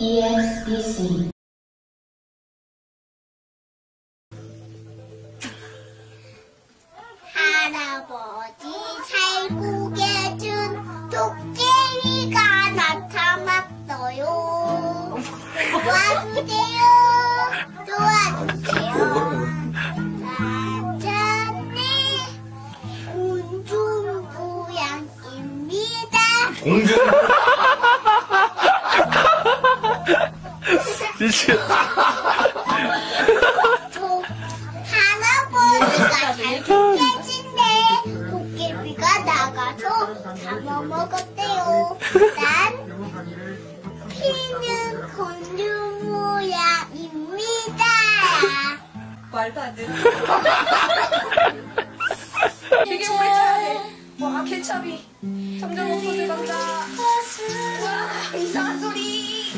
ESBC 할아버지 살고 계준 도깨비가 나타났어요. 도와주세요. 도와주세요. 나자네 공중부양입니다. 공주 도, 할아버지가 살고 계신데 도깨비가 나가서 잡아먹었대요. 난 피는 공주 모양입니다. 말도 안 되는. 되게 오래 돼. 와, 케찹이 점점 없어져 간다. 와, 이상한 소리.